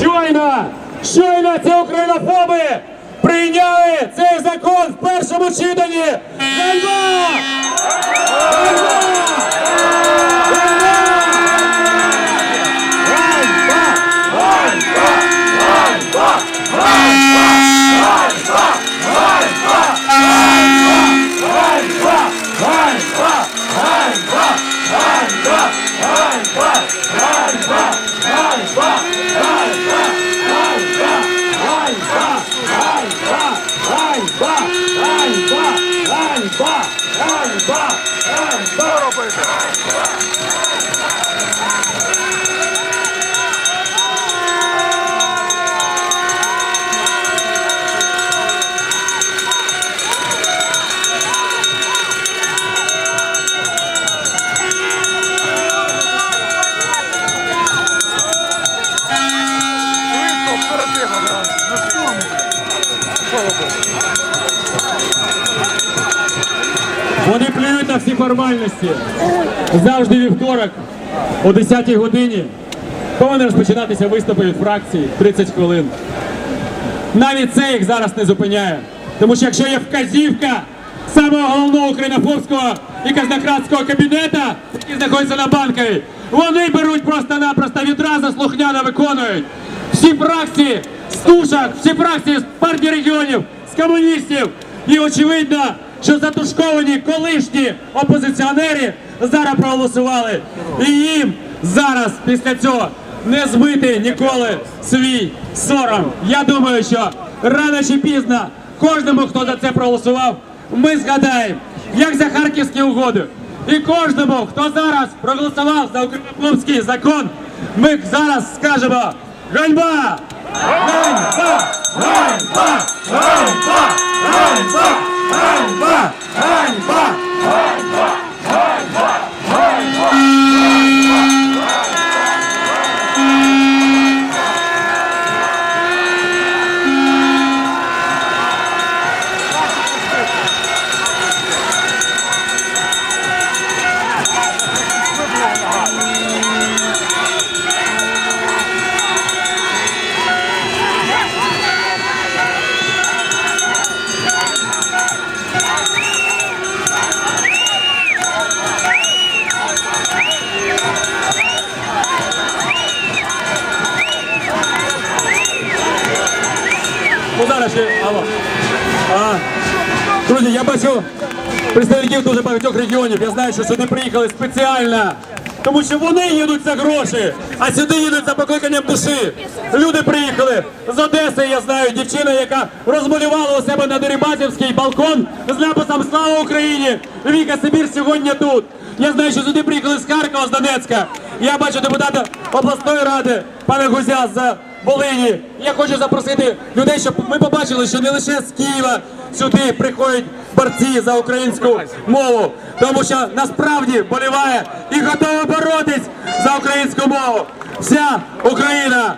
Щойно, щойно ці українофоби прийняли цей закон в першому читанні. Вони плюють на всі формальності. Завжди вівторок о 10-й годині повинні розпочинатися виступи від фракції 30 хвилин. Навіть це їх зараз не зупиняє. Тому що якщо є вказівка самого головного українофобського і казнократського кабінета, який знаходиться на банковій, вони беруть просто-напросто відразу слухняно виконують. Всі фракції з тушок, всі фракції з партії регіонів, з комуністів. І очевидно, що затушковані колишні опозиціонери зараз проголосували. І їм зараз після цього не збити ніколи свій сором. Я думаю, що рано чи пізно кожному, хто за це проголосував, ми згадаємо, як за харківські угоди. І кожному, хто зараз проголосував за український закон, ми зараз скажемо ганьба! Ганьба! Друзі, я бачу представників дуже багатьох регіонів. Я знаю, що сюди приїхали спеціально. Тому що вони їдуть за гроші, а сюди їдуть за покликанням душі. Люди приїхали з Одеси. Я знаю дівчина, яка розмалювала у себе на Дерибасівський балкон з написом Слава Україні! Віка Сибір сьогодні тут. Я знаю, що сюди приїхали з Харкова, з Донецька. Я бачу депутата обласної ради, пана Гузя з Волині. Я хочу запросити людей, щоб ми побачили, що не лише з Києва сюди приходять борці за українську мову, тому що насправді боліває і готова боротись за українську мову. Вся Україна